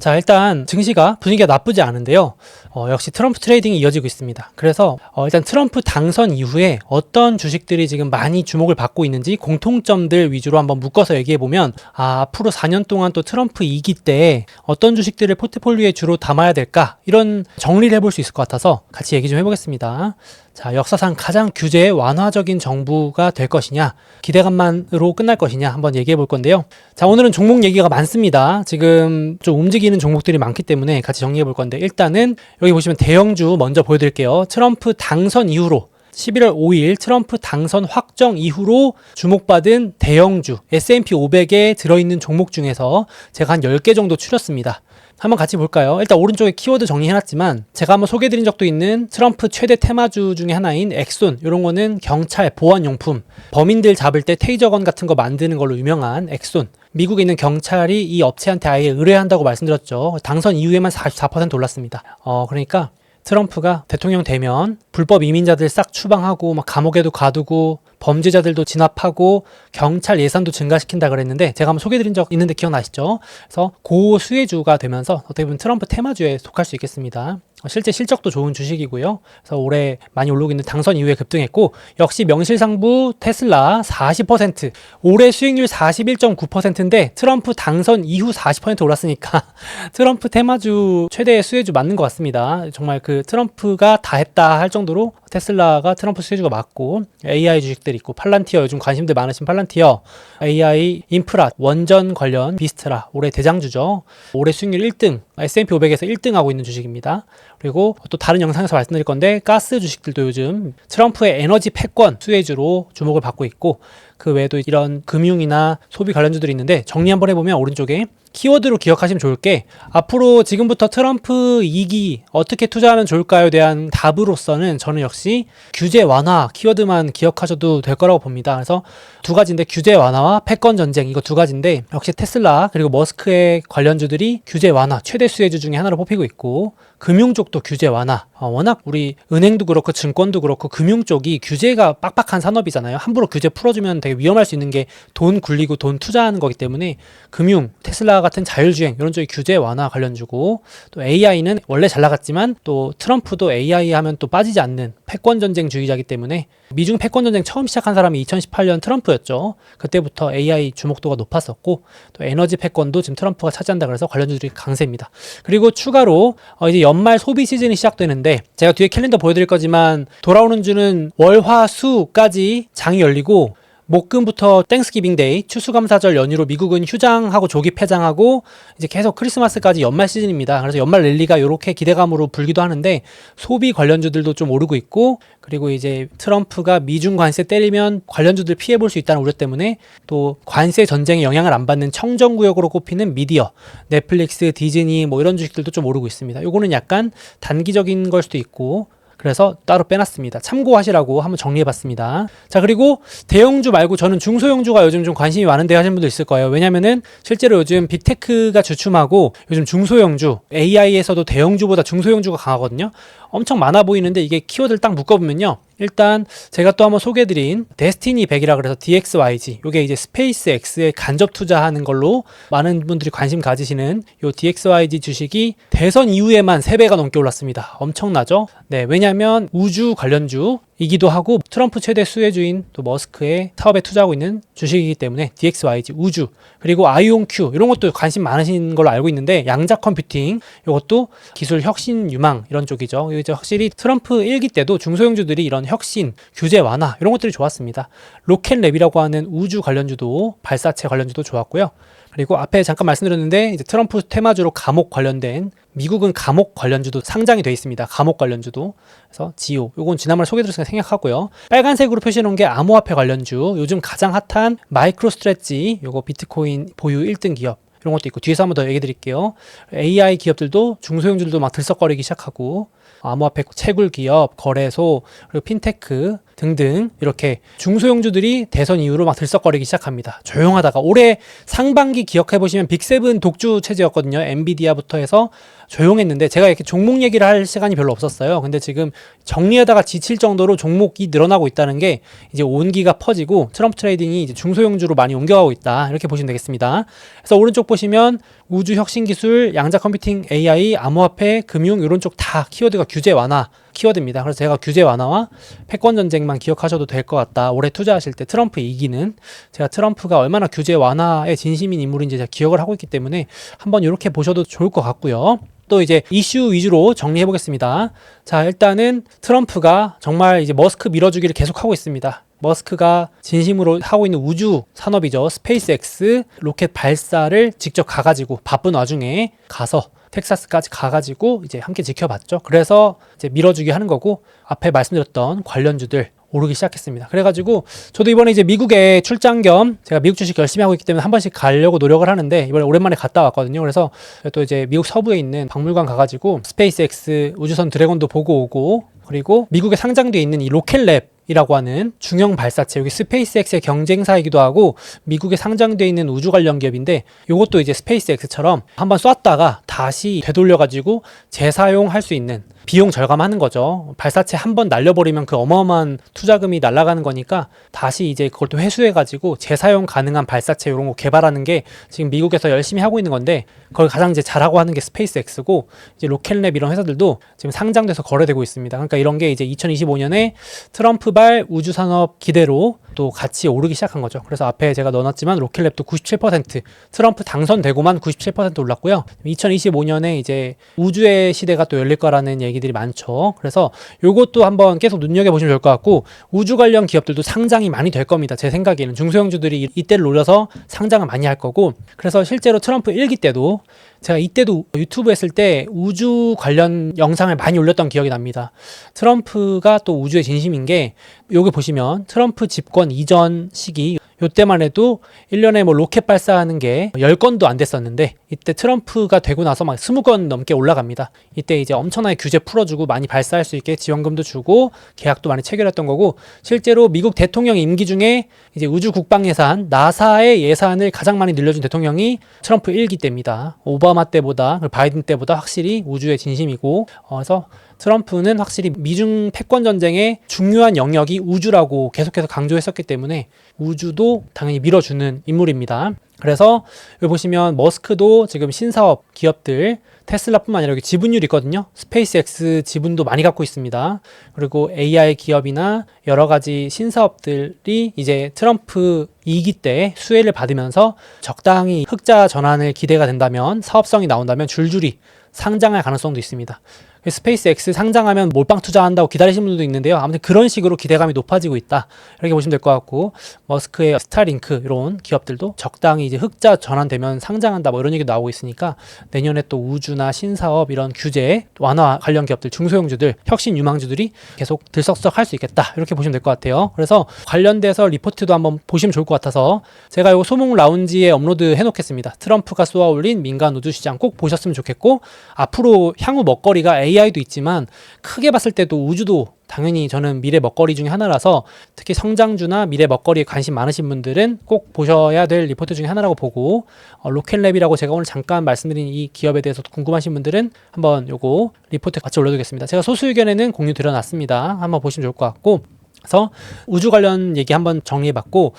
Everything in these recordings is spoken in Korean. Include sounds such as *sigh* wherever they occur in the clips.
자, 일단 증시가 분위기가 나쁘지 않은데요. 어, 역시 트럼프 트레이딩이 이어지고 있습니다. 그래서 어, 일단 트럼프 당선 이후에 어떤 주식들이 지금 많이 주목을 받고 있는지 공통점들 위주로 한번 묶어서 얘기해 보면 아, 앞으로 4년 동안 또 트럼프 2기 때 어떤 주식들을 포트폴리오에 주로 담아야 될까 이런 정리를 해볼 수 있을 것 같아서 같이 얘기 좀 해보겠습니다. 자, 역사상 가장 규제 완화적인 정부가 될 것이냐, 기대감만으로 끝날 것이냐 한번 얘기해 볼 건데요. 자, 오늘은 종목 얘기가 많습니다. 지금 좀 움직이는 종목들이 많기 때문에 같이 정리해 볼 건데 일단은 여기 보시면 대형주 먼저 보여드릴게요. 트럼프 당선 이후로 11월 5일 트럼프 당선 확정 이후로 주목받은 대형주 S&P 500에 들어있는 종목 중에서 제가 한 10개 정도 추렸습니다. 한번 같이 볼까요? 일단 오른쪽에 키워드 정리해놨지만 제가 한번 소개해드린 적도 있는 트럼프 최대 테마주 중에 하나인 엑손 이런 거는 경찰 보안용품 범인들 잡을 때 테이저건 같은 거 만드는 걸로 유명한 엑손 미국에 있는 경찰이 이 업체한테 아예 의뢰한다고 말씀드렸죠. 당선 이후에만 44% 올랐습니다. 어 그러니까 트럼프가 대통령 되면 불법 이민자들 싹 추방하고 막 감옥에도 가두고 범죄자들도 진압하고 경찰 예산도 증가시킨다 그랬는데 제가 한번 소개드린 적 있는데 기억나시죠? 그래서 고수혜주가 되면서 어떻게 보면 트럼프 테마주에 속할 수 있겠습니다. 실제 실적도 좋은 주식이고요. 그래서 올해 많이 오르고 있는 당선 이후에 급등했고 역시 명실상부 테슬라 40% 올해 수익률 41.9%인데 트럼프 당선 이후 40% 올랐으니까 *laughs* 트럼프 테마주 최대 수혜주 맞는 것 같습니다. 정말 그 트럼프가 다 했다 할 정도로 테슬라가 트럼프 수혜주가 맞고 AI 주식들 있고 팔란티어 요즘 관심들 많으신 팔란티어 AI 인프라 원전 관련 비스트라 올해 대장주죠. 올해 수익률 1등 S&P 500에서 1등하고 있는 주식입니다. 그리고 또 다른 영상에서 말씀드릴 건데 가스 주식들도 요즘 트럼프의 에너지 패권 수혜주로 주목을 받고 있고 그 외에도 이런 금융이나 소비 관련주들이 있는데 정리 한번 해보면 오른쪽에 키워드로 기억하시면 좋을 게 앞으로 지금부터 트럼프 2기 어떻게 투자하면 좋을까요에 대한 답으로서는 저는 역시 규제 완화 키워드만 기억하셔도 될 거라고 봅니다. 그래서 두 가지인데 규제 완화와 패권 전쟁 이거 두 가지인데 역시 테슬라 그리고 머스크의 관련주들이 규제 완화 최대 수혜주 중에 하나로 뽑히고 있고 금융 쪽도 규제 완화. 어, 워낙 우리 은행도 그렇고 증권도 그렇고 금융 쪽이 규제가 빡빡한 산업이잖아요. 함부로 규제 풀어주면 되게 위험할 수 있는 게 돈 굴리고 돈 투자하는 거기 때문에 금융, 테슬라 같은 자율주행 이런 쪽이 규제 완화 관련 주고 또 AI는 원래 잘 나갔지만 또 트럼프도 AI 하면 또 빠지지 않는 패권 전쟁 주의자이기 때문에 미중 패권 전쟁 처음 시작한 사람이 2018년 트럼프였죠. 그때부터 AI 주목도가 높았었고 또 에너지 패권도 지금 트럼프가 차지한다 그래서 관련주들이 강세입니다. 그리고 추가로 어 이제 연말 소비 시즌이 시작되는데 제가 뒤에 캘린더 보여드릴 거지만 돌아오는 주는 월화수까지 장이 열리고 목금부터 땡스기빙 데이, 추수감사절 연휴로 미국은 휴장하고 조기 폐장하고 이제 계속 크리스마스까지 연말 시즌입니다. 그래서 연말 랠리가 이렇게 기대감으로 불기도 하는데 소비 관련주들도 좀 오르고 있고 그리고 이제 트럼프가 미중 관세 때리면 관련주들 피해 볼 수 있다는 우려 때문에 또 관세 전쟁에 영향을 안 받는 청정 구역으로 꼽히는 미디어, 넷플릭스, 디즈니 뭐 이런 주식들도 좀 오르고 있습니다. 요거는 약간 단기적인 걸 수도 있고 그래서 따로 빼놨습니다. 참고하시라고 한번 정리해봤습니다. 자 그리고 대형주 말고 저는 중소형주가 요즘 좀 관심이 많은데 하시는 분도 있을 거예요. 왜냐면은 실제로 요즘 빅테크가 주춤하고 요즘 중소형주 AI에서도 대형주보다 중소형주가 강하거든요. 엄청 많아 보이는데 이게 키워드를 딱 묶어보면요. 일단 제가 또 한번 소개해드린 데스티니 100이라 그래서 DXYG 요게 이제 스페이스 X에 간접 투자하는 걸로 많은 분들이 관심 가지시는 요 DXYG 주식이 대선 이후에만 3배가 넘게 올랐습니다. 엄청나죠? 네, 왜냐하면 우주 관련주 이기도 하고 트럼프 최대 수혜주인 또 머스크의 사업에 투자하고 있는 주식이기 때문에 DXYG 우주 그리고 아이온큐 이런 것도 관심 많으신 걸로 알고 있는데 양자 컴퓨팅 이것도 기술 혁신 유망 이런 쪽이죠. 이제 확실히 트럼프 1기 때도 중소형주들이 이런 혁신 규제 완화 이런 것들이 좋았습니다. 로켓랩이라고 하는 우주 관련주도 발사체 관련주도 좋았고요. 그리고 앞에 잠깐 말씀드렸는데 이제 트럼프 테마주로 감옥 관련된 미국은 감옥 관련주도 상장이 되어 있습니다. 감옥 관련주도. 그래서 지오. 요건 지난번에 소개드렸으니까 생략하고요. 빨간색으로 표시해 놓은 게 암호화폐 관련주. 요즘 가장 핫한 마이크로 스트레치. 요거 비트코인 보유 1등 기업. 이런 것도 있고 뒤에서 한번 더 얘기 드릴게요. AI 기업들도 중소형주들도 막 들썩거리기 시작하고 암호화폐 채굴 기업, 거래소, 그리고 핀테크, 등등 이렇게 중소형주들이 대선 이후로 막 들썩거리기 시작합니다. 조용하다가 올해 상반기 기억해 보시면 빅세븐 독주 체제였거든요. 엔비디아부터 해서 조용했는데 제가 이렇게 종목 얘기를 할 시간이 별로 없었어요. 근데 지금 정리하다가 지칠 정도로 종목이 늘어나고 있다는 게 이제 온기가 퍼지고 트럼프 트레이딩이 이제 중소형주로 많이 옮겨가고 있다. 이렇게 보시면 되겠습니다. 그래서 오른쪽 보시면 우주 혁신 기술, 양자 컴퓨팅, AI, 암호화폐, 금융 이런 쪽 다 키워드가 규제 완화 키워드입니다. 그래서 제가 규제 완화와 패권 전쟁만 기억하셔도 될 것 같다. 올해 투자하실 때 트럼프 이기는 제가 트럼프가 얼마나 규제 완화에 진심인 인물인지 제가 기억을 하고 있기 때문에 한번 이렇게 보셔도 좋을 것 같고요. 또 이제 이슈 위주로 정리해 보겠습니다. 자, 일단은 트럼프가 정말 이제 머스크 밀어주기를 계속하고 있습니다. 머스크가 진심으로 하고 있는 우주 산업이죠. 스페이스X 로켓 발사를 직접 가가지고 바쁜 와중에 가서 텍사스까지 가가지고 이제 함께 지켜봤죠. 그래서 이제 밀어주기 하는 거고 앞에 말씀드렸던 관련주들 오르기 시작했습니다. 그래가지고 저도 이번에 이제 미국에 출장 겸 제가 미국 주식 열심히 하고 있기 때문에 한 번씩 가려고 노력을 하는데 이번에 오랜만에 갔다 왔거든요. 그래서 또 이제 미국 서부에 있는 박물관 가가지고 스페이스X 우주선 드래곤도 보고 오고 그리고 미국에 상장돼 있는 이 로켓랩 이라고 하는 중형 발사체 여기 스페이스X의 경쟁사이기도 하고 미국에 상장돼 있는 우주 관련 기업인데 이것도 이제 스페이스X처럼 한번 쐈다가 다시 되돌려 가지고 재사용할 수 있는 비용 절감하는 거죠. 발사체 한 번 날려버리면 그 어마어마한 투자금이 날아가는 거니까 다시 이제 그걸 또 회수해가지고 재사용 가능한 발사체 이런 거 개발하는 게 지금 미국에서 열심히 하고 있는 건데 그걸 가장 이제 잘하고 하는 게 스페이스X고 이제 로켓랩 이런 회사들도 지금 상장돼서 거래되고 있습니다. 그러니까 이런 게 이제 2025년에 트럼프발 우주 산업 기대로 또 같이 오르기 시작한 거죠. 그래서 앞에 제가 넣어놨지만 로켓랩도 97% 트럼프 당선되고만 97% 올랐고요. 2025년에 이제 우주의 시대가 또 열릴 거라는 얘기 들이 많죠. 그래서 요것도 한번 계속 눈여겨 보시면 좋을 것 같고 우주 관련 기업들도 상장이 많이 될 겁니다. 제 생각에는 중소형주들이 이때를 노려서 상장을 많이 할 거고 그래서 실제로 트럼프 1기 때도 제가 이때도 유튜브 했을 때 우주 관련 영상을 많이 올렸던 기억이 납니다. 트럼프가 또 우주의 진심인 게 여기 보시면 트럼프 집권 이전 시기 요때만 해도 1년에 뭐 로켓 발사하는 게 10건도 안 됐었는데 이때 트럼프가 되고 나서 막 20건 넘게 올라갑니다. 이때 이제 엄청나게 규제 풀어주고 많이 발사할 수 있게 지원금도 주고 계약도 많이 체결했던 거고 실제로 미국 대통령 임기 중에 이제 우주 국방 예산 나사의 예산을 가장 많이 늘려준 대통령이 트럼프 1기 때입니다. 오바 마 때보다 바이든 때보다 확실히 우주의 진심이고 어, 그래서 트럼프는 확실히 미중 패권 전쟁의 중요한 영역이 우주라고 계속해서 강조했었기 때문에 우주도 당연히 밀어주는 인물입니다. 그래서 여기 보시면 머스크도 지금 신사업 기업들 테슬라뿐만 아니라 여기 지분율이 있거든요. 스페이스X 지분도 많이 갖고 있습니다. 그리고 AI 기업이나 여러 가지 신사업들이 이제 트럼프 2기 때 수혜를 받으면서 적당히 흑자 전환을 기대가 된다면 사업성이 나온다면 줄줄이 상장할 가능성도 있습니다. 스페이스X 상장하면 몰빵 투자한다고 기다리시는 분들도 있는데요. 아무튼 그런 식으로 기대감이 높아지고 있다. 이렇게 보시면 될 것 같고 머스크의 스타링크 이런 기업들도 적당히 이제 흑자 전환되면 상장한다 뭐 이런 얘기도 나오고 있으니까 내년에 또 우주나 신사업 이런 규제 완화 관련 기업들 중소형주들 혁신 유망주들이 계속 들썩썩 할 수 있겠다. 이렇게 보시면 될 것 같아요. 그래서 관련돼서 리포트도 한번 보시면 좋을 것 같아서 제가 이거 소몽 라운지에 업로드 해 놓겠습니다. 트럼프가 쏘아 올린 민간 우주 시장 꼭 보셨으면 좋겠고 앞으로 향후 먹거리가 AI도 있지만 크게 봤을 때도 우주도 당연히 저는 미래 먹거리 중에 하나라서 특히 성장주나 미래 먹거리에 관심 많으신 분들은 꼭 보셔야 될 리포트 중에 하나라고 보고 어, 로켓랩이라고 제가 오늘 잠깐 말씀드린 이 기업에 대해서 궁금하신 분들은 한번 요거 리포트 같이 올려두겠습니다. 제가 소수 의견에는 공유 드려놨습니다. 한번 보시면 좋을 것 같고 그래서 우주 관련 얘기 한번 정리해봤고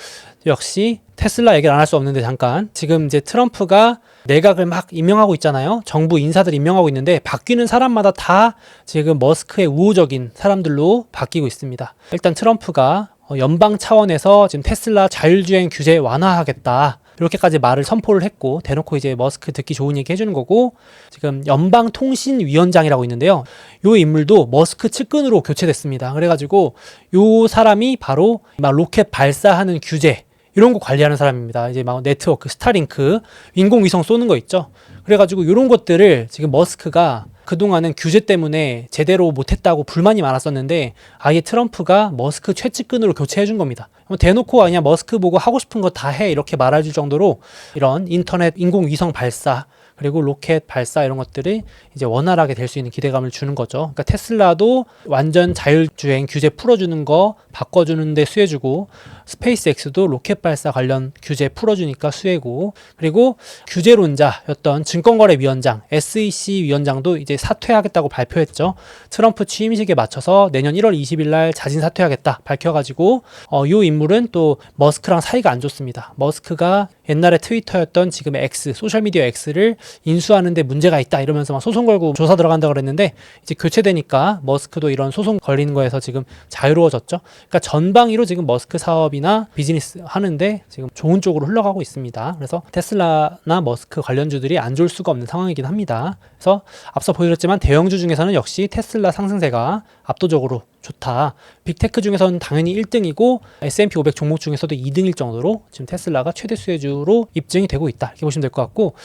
역시 테슬라 얘기를 안 할 수 없는데 잠깐 지금 이제 트럼프가 내각을 막 임명하고 있잖아요. 정부 인사들 임명하고 있는데 바뀌는 사람마다 다 지금 머스크의 우호적인 사람들로 바뀌고 있습니다. 일단 트럼프가 어, 연방 차원에서 지금 테슬라 자율주행 규제 완화하겠다. 이렇게까지 말을 선포를 했고 대놓고 이제 머스크 듣기 좋은 얘기 해주는 거고 지금 연방 통신위원장이라고 있는데요. 요 인물도 머스크 측근으로 교체됐습니다. 그래가지고 요 사람이 바로 막 로켓 발사하는 규제 이런 거 관리하는 사람입니다. 이제 막 네트워크, 스타링크, 인공위성 쏘는 거 있죠. 그래가지고 이런 것들을 지금 머스크가 그동안은 규제 때문에 제대로 못했다고 불만이 많았었는데 아예 트럼프가 머스크 최측근으로 교체해준 겁니다. 뭐 대놓고 그냥 머스크 보고 하고 싶은 거 다 해 이렇게 말해줄 정도로 이런 인터넷 인공위성 발사 그리고 로켓 발사 이런 것들이 이제 원활하게 될 수 있는 기대감을 주는 거죠. 그러니까 테슬라도 완전 자율주행 규제 풀어주는 거 바꿔주는데 수혜주고 스페이스X도 로켓 발사 관련 규제 풀어주니까 수혜고 그리고 규제론자였던 증권거래위원장 SEC 위원장도 이제 사퇴하겠다고 발표했죠. 트럼프 취임식에 맞춰서 내년 1월 20일 날 자진 사퇴하겠다 밝혀가지고 어, 이 인물은 또 머스크랑 사이가 안 좋습니다. 머스크가 옛날에 트위터였던 지금 X 소셜미디어 X를 인수하는데 문제가 있다 이러면서 막 소송 걸고 조사 들어간다 그랬는데 이제 교체되니까 머스크도 이런 소송 걸리는 거에서 지금 자유로워졌죠. 그러니까 전방위로 지금 머스크 사업이나 비즈니스 하는데 지금 좋은 쪽으로 흘러가고 있습니다. 그래서 테슬라나 머스크 관련주들이 안 좋을 수가 없는 상황이긴 합니다. 그래서 앞서 보여드렸지만 대형주 중에서는 역시 테슬라 상승세가 압도적으로 좋다. 빅테크 중에서는 당연히 1등이고 S&P 500 종목 중에서도 2등일 정도로 지금 테슬라가 최대 수혜주로 입증이 되고 있다. 이렇게 보시면 될 것 같고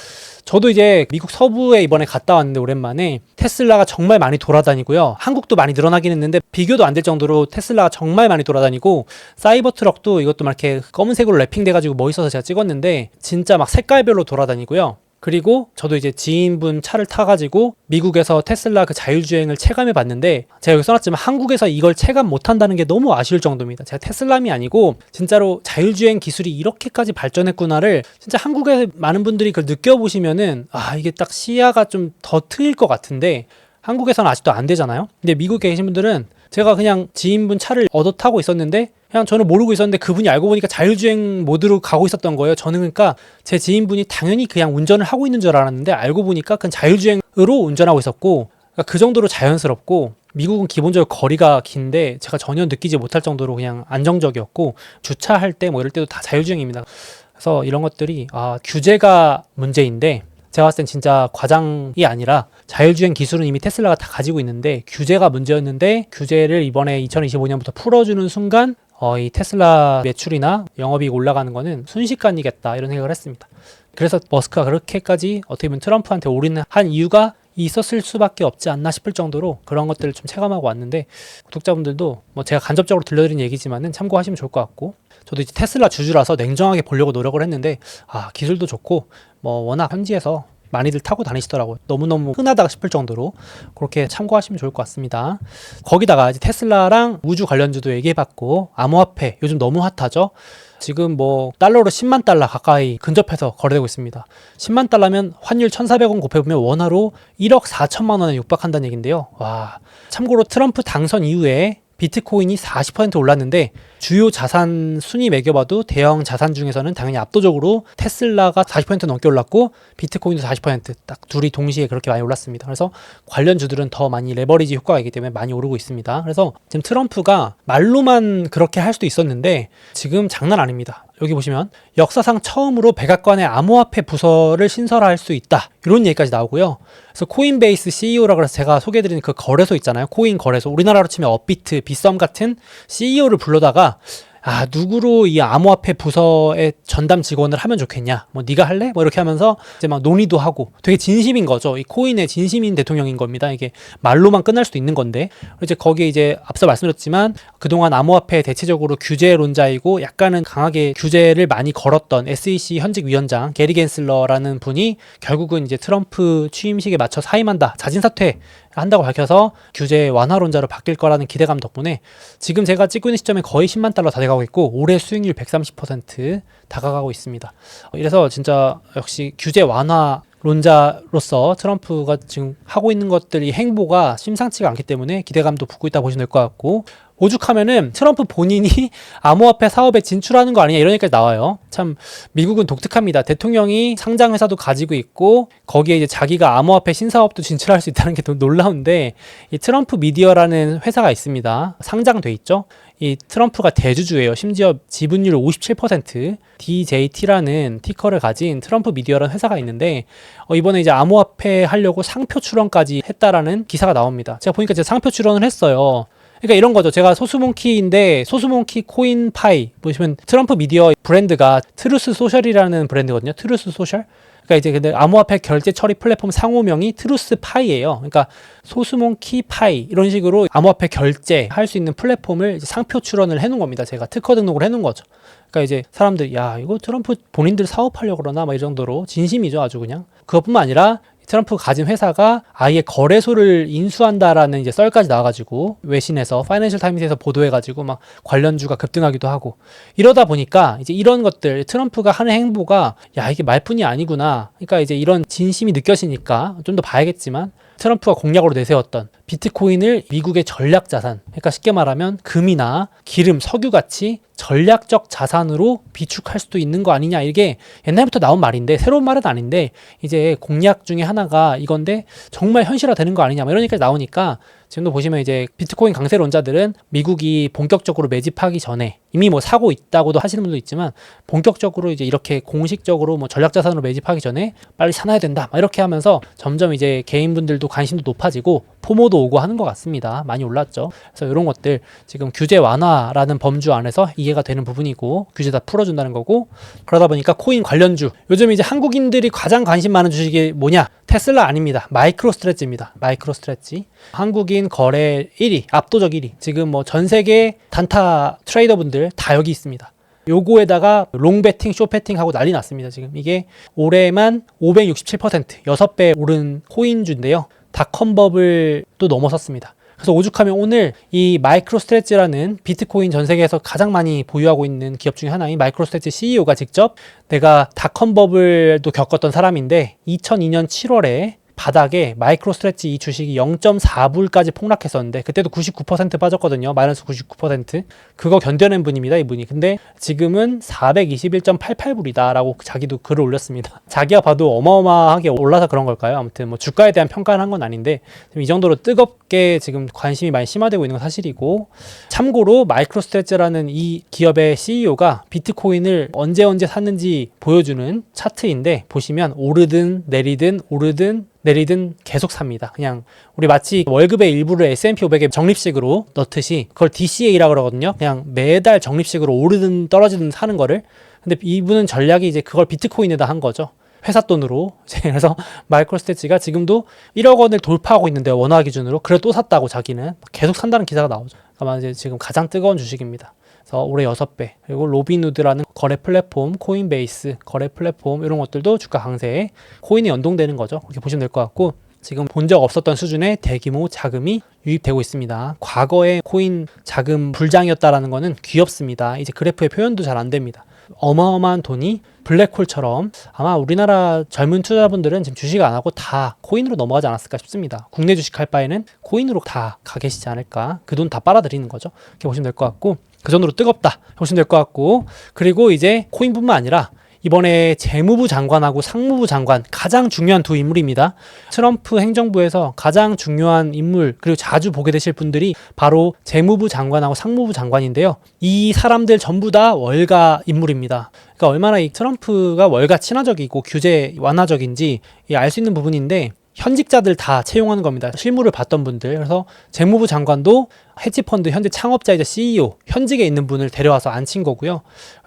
저도 이제 미국 서부에 이번에 갔다 왔는데 오랜만에 테슬라가 정말 많이 돌아다니고요. 한국도 많이 늘어나긴 했는데 비교도 안 될 정도로 테슬라가 정말 많이 돌아다니고 사이버 트럭도 이것도 막 이렇게 검은색으로 랩핑돼 가지고 멋있어서 제가 찍었는데 진짜 막 색깔별로 돌아다니고요. 그리고 저도 이제 지인분 차를 타가지고 미국에서 테슬라 그 자율주행을 체감해 봤는데 제가 여기 써놨지만 한국에서 이걸 체감 못 한다는 게 너무 아쉬울 정도입니다. 제가 테슬람이 아니고 진짜로 자율주행 기술이 이렇게까지 발전했구나를 진짜 한국에 많은 분들이 그걸 느껴보시면은 아, 이게 딱 시야가 좀 더 트일 것 같은데 한국에서는 아직도 안 되잖아요. 근데 미국에 계신 분들은 제가 그냥 지인분 차를 얻어 타고 있었는데 그냥 저는 모르고 있었는데 그분이 알고 보니까 자율주행 모드로 가고 있었던 거예요. 저는 그러니까 제 지인분이 당연히 그냥 운전을 하고 있는 줄 알았는데 알고 보니까 그냥 자율주행으로 운전하고 있었고 그러니까 그 정도로 자연스럽고 미국은 기본적으로 거리가 긴데 제가 전혀 느끼지 못할 정도로 그냥 안정적이었고 주차할 때 뭐 이럴 때도 다 자율주행입니다. 그래서 이런 것들이 아 규제가 문제인데 제가 봤을 땐 진짜 과장이 아니라 자율주행 기술은 이미 테슬라가 다 가지고 있는데 규제가 문제였는데 규제를 이번에 2025년부터 풀어주는 순간 어, 이 테슬라 매출이나 영업이익 올라가는 거는 순식간이겠다 이런 생각을 했습니다. 그래서 머스크가 그렇게까지 어떻게 보면 트럼프한테 올인한 이유가 있었을 수밖에 없지 않나 싶을 정도로 그런 것들을 좀 체감하고 왔는데 구독자분들도 뭐 제가 간접적으로 들려드린 얘기지만은 참고하시면 좋을 것 같고 저도 이제 테슬라 주주라서 냉정하게 보려고 노력을 했는데 아 기술도 좋고 뭐 워낙 현지에서 많이들 타고 다니시더라고요. 너무너무 흔하다 싶을 정도로 그렇게 참고하시면 좋을 것 같습니다. 거기다가 이제 테슬라랑 우주 관련주도 얘기해봤고 암호화폐 요즘 너무 핫하죠. 지금 뭐 달러로 10만 달러 가까이 근접해서 거래되고 있습니다. 10만 달러면 환율 1,400원 곱해보면 원화로 1억 4천만 원에 육박한다는 얘긴데요. 와. 참고로 트럼프 당선 이후에 비트코인이 40% 올랐는데 주요 자산 순위 매겨봐도 대형 자산 중에서는 당연히 압도적으로 테슬라가 40% 넘게 올랐고 비트코인도 40%딱 둘이 동시에 그렇게 많이 올랐습니다. 그래서 관련 주들은 더 많이 레버리지 효과가 있기 때문에 많이 오르고 있습니다. 그래서 지금 트럼프가 말로만 그렇게 할 수도 있었는데 지금 장난 아닙니다. 여기 보시면 역사상 처음으로 백악관의 암호화폐 부서를 신설할 수 있다. 이런 얘기까지 나오고요. 그래서 코인베이스 CEO라고 해서 제가 소개해드린 그 거래소 있잖아요. 코인 거래소. 우리나라로 치면 업비트, 비썸 같은 CEO를 불러다가 아 누구로 이 암호화폐 부서의 전담 직원을 하면 좋겠냐? 뭐 네가 할래? 뭐 이렇게 하면서 이제 막 논의도 하고 되게 진심인 거죠. 이 코인의 진심인 대통령인 겁니다. 이게 말로만 끝날 수도 있는 건데. 이제 거기에 이제 앞서 말씀드렸지만 그동안 암호화폐 대체적으로 규제론자이고 약간은 강하게 규제를 많이 걸었던 SEC 현직 위원장 게리 겐슬러라는 분이 결국은 이제 트럼프 취임식에 맞춰 사임한다. 자진 사퇴 한다고 밝혀서 규제 완화론자로 바뀔 거라는 기대감 덕분에 지금 제가 찍고 있는 시점에 거의 10만 달러 다 돼가고 있고 올해 수익률 130% 다가가고 있습니다. 이래서 진짜 역시 규제 완화 론자로서 트럼프가 지금 하고 있는 것들이 행보가 심상치가 않기 때문에 기대감도 붙고 있다 보시면 될 것 같고 오죽하면은 트럼프 본인이 *laughs* 암호화폐 사업에 진출하는 거 아니냐 이런 얘기까지 나와요. 참 미국은 독특합니다. 대통령이 상장 회사도 가지고 있고 거기에 이제 자기가 암호화폐 신사업도 진출할 수 있다는 게더 놀라운데 이 트럼프 미디어라는 회사가 있습니다. 상장돼 있죠. 이 트럼프가 대주주예요. 심지어 지분율 57% DJT라는 티커를 가진 트럼프 미디어라는 회사가 있는데 어, 이번에 이제 암호화폐 하려고 상표 출원까지 했다라는 기사가 나옵니다. 제가 보니까 제가 상표 출원을 했어요. 그러니까 이런 거죠. 제가 소수몬키인데 소수몬키 코인 파이 보시면 트럼프 미디어 브랜드가 트루스 소셜이라는 브랜드거든요. 트루스 소셜. 그러니까 이제 근데 암호화폐 결제 처리 플랫폼 상호명이 트루스 파이예요. 그러니까 소수몬키 파이 이런 식으로 암호화폐 결제 할 수 있는 플랫폼을 상표 출원을 해놓은 겁니다. 제가 특허 등록을 해놓은 거죠. 그러니까 이제 사람들 야 이거 트럼프 본인들 사업하려고 그러나 막 이 정도로 진심이죠 아주 그냥 그것뿐만 아니라 트럼프가 가진 회사가 아예 거래소를 인수한다라는 이제 썰까지 나와가지고 외신에서 파이낸셜 타임스에서 보도해가지고 막 관련주가 급등하기도 하고 이러다 보니까 이제 이런 것들 트럼프가 하는 행보가 야 이게 말뿐이 아니구나. 그러니까 이제 이런 진심이 느껴지니까 좀 더 봐야겠지만 트럼프가 공약으로 내세웠던 비트코인을 미국의 전략 자산, 그러니까 쉽게 말하면 금이나 기름, 석유 같이 전략적 자산으로 비축할 수도 있는 거 아니냐. 이게 옛날부터 나온 말인데 새로운 말은 아닌데 이제 공약 중에 하나가 이건데 정말 현실화 되는 거 아니냐. 얘기가 나오니까 지금도 보시면 이제 비트코인 강세론자들은 미국이 본격적으로 매집하기 전에 이미 뭐 사고 있다고도 하시는 분도 있지만 본격적으로 이제 이렇게 공식적으로 뭐 전략 자산으로 매집하기 전에 빨리 사놔야 된다. 막 이렇게 하면서 점점 이제 개인분들도 관심도 높아지고 포모도 오고 하는 것 같습니다. 많이 올랐죠. 그래서 이런 것들 지금 규제 완화라는 범주 안에서 이해가 되는 부분이고 규제 다 풀어준다는 거고 그러다 보니까 코인 관련주 요즘 이제 한국인들이 가장 관심 많은 주식이 뭐냐? 테슬라 아닙니다. 마이크로 스트레치입니다. 마이크로 스트레치. 한국인 거래 1위, 압도적 1위. 지금 뭐 전 세계 단타 트레이더분들 다 여기 있습니다. 요거에다가 롱배팅, 쇼배팅 하고 난리 났습니다. 지금 이게 올해만 567% 6배 오른 코인주인데요. 닷컴버블 또 넘어섰습니다. 그래서 오죽하면 오늘 이 마이크로 스트레치라는 비트코인 전 세계에서 가장 많이 보유하고 있는 기업 중에 하나인 마이크로 스트레치 CEO가 직접 내가 닷컴버블도 겪었던 사람인데 2002년 7월에 바닥에 마이크로 스트레치 이 주식이 0.4불까지 폭락했었는데 그때도 99% 빠졌거든요. 마이너스 99%. 그거 견뎌낸 분입니다. 이분이. 근데 지금은 421.88불이다라고 자기도 글을 올렸습니다. *laughs* 자기가 봐도 어마어마하게 올라서 그런 걸까요? 아무튼 뭐 주가에 대한 평가를 한건 아닌데 이 정도로 뜨겁게 지금 관심이 많이 심화되고 있는 건 사실이고 참고로 마이크로 스트레치라는 이 기업의 CEO가 비트코인을 언제 언제 샀는지 보여주는 차트인데 보시면 오르든 내리든 오르든 내리든 계속 삽니다. 그냥 우리 마치 월급의 일부를 S&P 500에 적립식으로 넣듯이 그걸 DCA라고 그러거든요. 그냥 매달 적립식으로 오르든 떨어지든 사는 거를. 근데 이분은 전략이 이제 그걸 비트코인에다 한 거죠. 회사 돈으로. *laughs* 그래서 마이크로 스태치가 지금도 1억 원을 돌파하고 있는데 원화 기준으로 그래 또 샀다고 자기는 계속 산다는 기사가 나오죠. 아마 이제 지금 가장 뜨거운 주식입니다. 그래서 올해 6배. 그리고 로비누드라는 거래 플랫폼, 코인베이스 거래 플랫폼 이런 것들도 주가 강세에 코인이 연동되는 거죠. 그렇게 보시면 될 것 같고 지금 본 적 없었던 수준의 대규모 자금이 유입되고 있습니다. 과거에 코인 자금 불장이었다라는 거는 귀엽습니다. 이제 그래프의 표현도 잘 안 됩니다. 어마어마한 돈이 블랙홀처럼 아마 우리나라 젊은 투자분들은 지금 주식 안 하고 다 코인으로 넘어가지 않았을까 싶습니다. 국내 주식 할 바에는 코인으로 다 가 계시지 않을까. 그 돈 다 빨아들이는 거죠. 이렇게 보시면 될 것 같고 그 정도로 뜨겁다 보시면 될 것 같고 그리고 이제 코인뿐만 아니라 이번에 재무부 장관하고 상무부 장관 가장 중요한 두 인물입니다. 트럼프 행정부에서 가장 중요한 인물 그리고 자주 보게 되실 분들이 바로 재무부 장관하고 상무부 장관인데요. 이 사람들 전부 다 월가 인물입니다. 그러니까 얼마나 이 트럼프가 월가 친화적이고 규제 완화적인지 알 수 있는 부분인데 현직자들 다 채용하는 겁니다. 실무를 봤던 분들. 그래서 재무부 장관도 헤지펀드 현재 창업자이자 CEO, 현직에 있는 분을 데려와서 앉힌 거고요.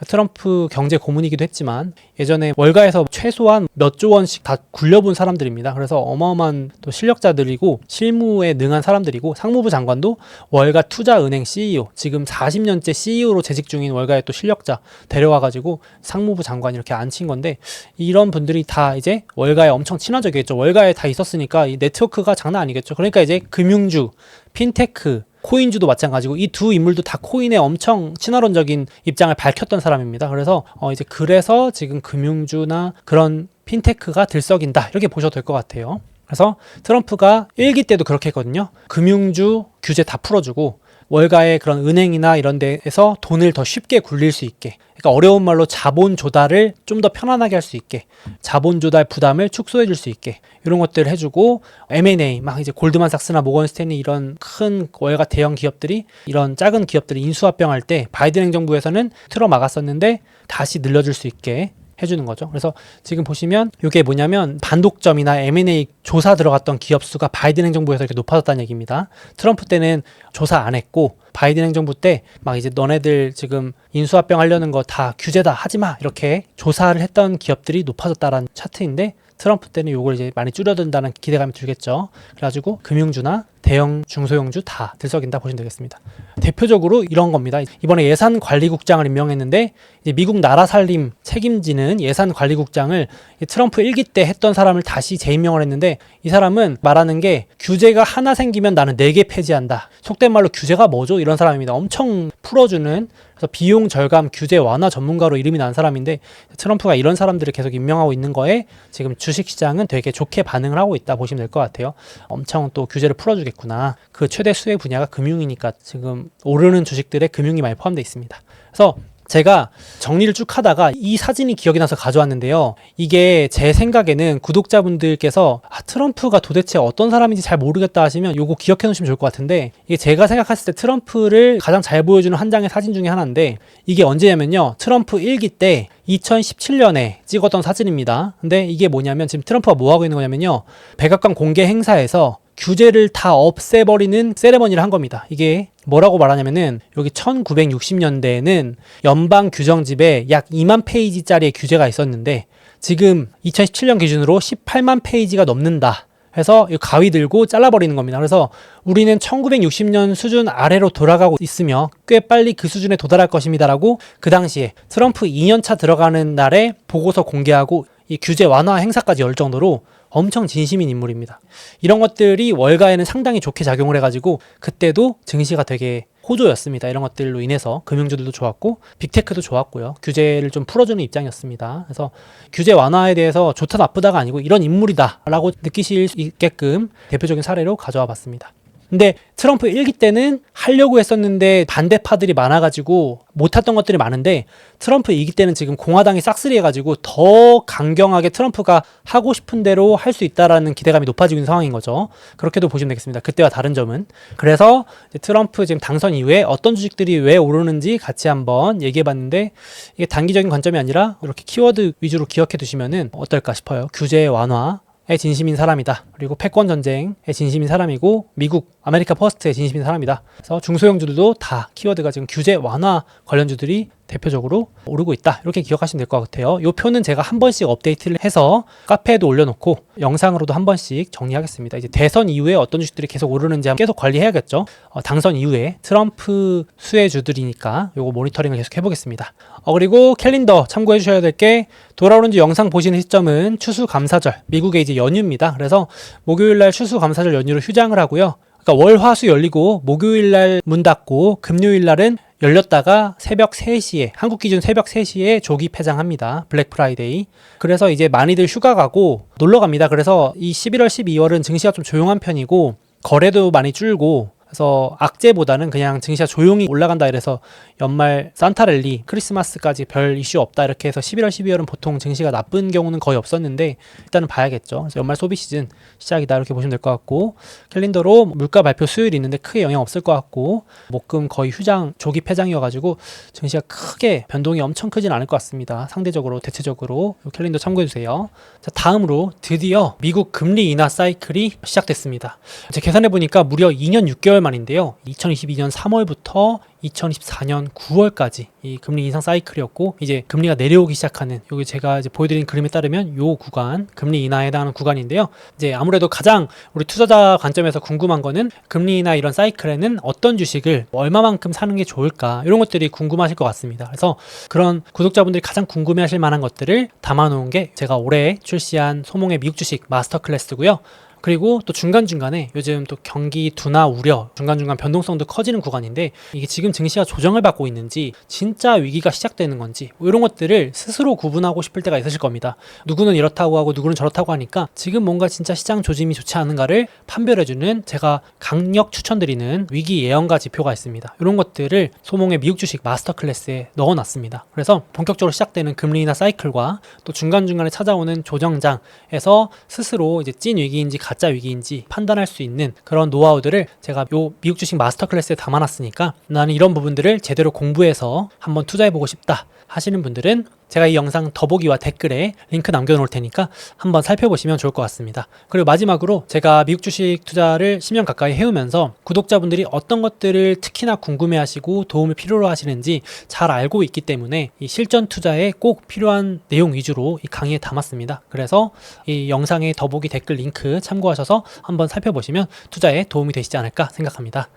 트럼프 경제 고문이기도 했지만 예전에 월가에서 최소한 몇 조 원씩 다 굴려본 사람들입니다. 그래서 어마어마한 또 실력자들이고 실무에 능한 사람들이고 상무부 장관도 월가 투자은행 CEO, 지금 40년째 CEO로 재직 중인 월가의 또 실력자 데려와가지고 상무부 장관 이렇게 앉힌 건데 이런 분들이 다 이제 월가에 엄청 친화적이겠죠. 월가에 다 있었으니까 이 네트워크가 장난 아니겠죠. 그러니까 이제 금융주, 핀테크, 코인주도 마찬가지고 이 두 인물도 다 코인에 엄청 친화론적인 입장을 밝혔던 사람입니다. 그래서 어 이제 그래서 지금 금융주나 그런 핀테크가 들썩인다 이렇게 보셔도 될 것 같아요. 그래서 트럼프가 일기 때도 그렇게 했거든요. 금융주 규제 다 풀어주고 월가의 그런 은행이나 이런 데에서 돈을 더 쉽게 굴릴 수 있게 그러니까 어려운 말로 자본 조달을 좀 더 편안하게 할 수 있게 자본 조달 부담을 축소해 줄 수 있게 이런 것들을 해주고 M&A 막 이제 골드만삭스나 모건스탠리 이런 큰 월가 대형 기업들이 이런 작은 기업들이 인수합병할 때 바이든 행정부에서는 틀어 막았었는데 다시 늘려줄 수 있게 해주는 거죠. 그래서 지금 보시면 이게 뭐냐면 반독점이나 M&A 조사 들어갔던 기업 수가 바이든 행정부에서 이렇게 높아졌다는 얘기입니다. 트럼프 때는 조사 안 했고 바이든 행정부 때 막 이제 너네들 지금 인수합병 하려는 거 다 규제다 하지 마 이렇게 조사를 했던 기업들이 높아졌다라는 차트인데 트럼프 때는 이걸 이제 많이 줄여든다는 기대감이 들겠죠. 그래가지고 금융주나 대형 중소형주 다 들썩인다 보시면 되겠습니다. 대표적으로 이런 겁니다. 이번에 예산관리국장을 임명했는데 미국 나라 살림 책임지는 예산관리국장을 이 트럼프 일기 때 했던 사람을 다시 재임명을 했는데 이 사람은 말하는 게 규제가 하나 생기면 나는 네개 폐지한다. 속된 말로 규제가 뭐죠? 이런 사람입니다. 엄청 풀어주는 그래서 비용 절감 규제 완화 전문가로 이름이 난 사람인데 트럼프가 이런 사람들을 계속 임명하고 있는 거에 지금 주식시장은 되게 좋게 반응을 하고 있다 보시면 될 것 같아요. 엄청 또 규제를 풀어주겠구나. 그 최대 수혜 분야가 금융이니까 지금 오르는 주식들에 금융이 많이 포함되어 있습니다. 그래서 제가 정리를 쭉 하다가 이 사진이 기억이 나서 가져왔는데요. 이게 제 생각에는 구독자분들께서 아, 트럼프가 도대체 어떤 사람인지 잘 모르겠다 하시면 요거 기억해 놓으시면 좋을 것 같은데 이게 제가 생각했을 때 트럼프를 가장 잘 보여주는 한 장의 사진 중에 하나인데 이게 언제냐면요. 트럼프 일기 때 2017년에 찍었던 사진입니다. 근데 이게 뭐냐면 지금 트럼프가 뭐 하고 있는 거냐면요. 백악관 공개 행사에서 규제를 다 없애버리는 세레머니를 한 겁니다. 이게 뭐라고 말하냐면은 여기 1960년대에는 연방 규정집에 약 2만 페이지짜리의 규제가 있었는데 지금 2017년 기준으로 18만 페이지가 넘는다. 해서 이 가위 들고 잘라버리는 겁니다. 그래서 우리는 1960년 수준 아래로 돌아가고 있으며 꽤 빨리 그 수준에 도달할 것입니다라고 그 당시에 트럼프 2년차 들어가는 날에 보고서 공개하고 이 규제 완화 행사까지 열 정도로 엄청 진심인 인물입니다. 이런 것들이 월가에는 상당히 좋게 작용을 해가지고 그때도 증시가 되게 호조였습니다. 이런 것들로 인해서 금융주들도 좋았고 빅테크도 좋았고요. 규제를 좀 풀어주는 입장이었습니다. 그래서 규제 완화에 대해서 좋다 나쁘다가 아니고 이런 인물이다라고 느끼실 수 있게끔 대표적인 사례로 가져와 봤습니다. 근데 트럼프 일기 때는 하려고 했었는데 반대파들이 많아가지고 못했던 것들이 많은데 트럼프 이기 때는 지금 공화당이 싹쓸이 해가지고 더 강경하게 트럼프가 하고 싶은 대로 할 수 있다라는 기대감이 높아지고 있는 상황인 거죠. 그렇게도 보시면 되겠습니다. 그때와 다른 점은. 그래서 트럼프 지금 당선 이후에 어떤 주식들이 왜 오르는지 같이 한번 얘기해 봤는데 이게 단기적인 관점이 아니라 이렇게 키워드 위주로 기억해 두시면은 어떨까 싶어요. 규제 완화, 의 진심인 사람이다. 그리고 패권 전쟁의 진심인 사람이고 미국 아메리카 퍼스트의 진심인 사람이다. 그래서 중소형주들도 다 키워드가 지금 규제 완화 관련주들이 대표적으로 오르고 있다. 이렇게 기억하시면 될 것 같아요. 이 표는 제가 한 번씩 업데이트를 해서 카페에도 올려놓고 영상으로도 한 번씩 정리하겠습니다. 이제 대선 이후에 어떤 주식들이 계속 오르는지 계속 관리해야겠죠. 어, 당선 이후에 트럼프 수혜주들이니까 이거 모니터링을 계속 해보겠습니다. 어, 그리고 캘린더 참고해 주셔야 될 게 돌아오는 주 영상 보시는 시점은 추수감사절 미국의 이제 연휴입니다. 그래서 목요일날 추수감사절 연휴로 휴장을 하고요. 그러니까 월, 화, 수 열리고 목요일 날 문 닫고 금요일 날은 열렸다가 새벽 3시에 한국 기준 새벽 3시에 조기 폐장합니다. 블랙 프라이데이. 그래서 이제 많이들 휴가 가고 놀러 갑니다. 그래서 이 11월 12월은 증시가 좀 조용한 편이고 거래도 많이 줄고 그래서 악재보다는 그냥 증시가 조용히 올라간다 이래서 연말 산타랠리 크리스마스까지 별 이슈 없다 이렇게 해서 11월 12월은 보통 증시가 나쁜 경우는 거의 없었는데 일단은 봐야겠죠. 그래서 연말 소비 시즌 시작이다 이렇게 보시면 될 것 같고 캘린더로 물가 발표 수요일이 있는데 크게 영향 없을 것 같고 목금 거의 휴장 조기 폐장이어가지고 증시가 크게 변동이 엄청 크진 않을 것 같습니다. 상대적으로 대체적으로 캘린더 참고해 주세요. 자 다음으로 드디어 미국 금리 인하 사이클이 시작됐습니다. 제가 계산해 보니까 무려 2년 6개월 6개월 만인데요. 2022년 3월부터 2024년 9월까지 이 금리 인상 사이클이었고 이제 금리가 내려오기 시작하는 여기 제가 이제 보여드린 그림에 따르면 요 구간 금리 인하에 해당하는 구간인데요. 이제 아무래도 가장 우리 투자자 관점에서 궁금한 거는 금리 인하 이런 사이클에는 어떤 주식을 얼마만큼 사는 게 좋을까 이런 것들이 궁금하실 것 같습니다. 그래서 그런 구독자분들이 가장 궁금해하실 만한 것들을 담아놓은 게 제가 올해 출시한 소몽의 미국 주식 마스터 클래스고요. 그리고 또 중간중간에 요즘 또 경기 둔화 우려, 중간중간 변동성도 커지는 구간인데 이게 지금 증시가 조정을 받고 있는지 진짜 위기가 시작되는 건지 뭐 이런 것들을 스스로 구분하고 싶을 때가 있으실 겁니다. 누구는 이렇다고 하고 누구는 저렇다고 하니까 지금 뭔가 진짜 시장 조짐이 좋지 않은가를 판별해주는 제가 강력 추천드리는 위기 예언가 지표가 있습니다. 이런 것들을 소몽의 미국 주식 마스터 클래스에 넣어놨습니다. 그래서 본격적으로 시작되는 금리 인하 사이클과 또 중간중간에 찾아오는 조정장에서 스스로 이제 찐 위기인지 가짜 위기인지 판단할 수 있는 그런 노하우들을 제가 요 미국 주식 마스터 클래스에 담아놨으니까 나는 이런 부분들을 제대로 공부해서 한번 투자해보고 싶다 하시는 분들은 제가 이 영상 더보기와 댓글에 링크 남겨놓을 테니까 한번 살펴보시면 좋을 것 같습니다. 그리고 마지막으로 제가 미국 주식 투자를 10년 가까이 해오면서 구독자분들이 어떤 것들을 특히나 궁금해하시고 도움을 필요로 하시는지 잘 알고 있기 때문에 이 실전 투자에 꼭 필요한 내용 위주로 이 강의에 담았습니다. 그래서 이 영상의 더보기 댓글 링크 참고하셔서 한번 살펴보시면 투자에 도움이 되시지 않을까 생각합니다.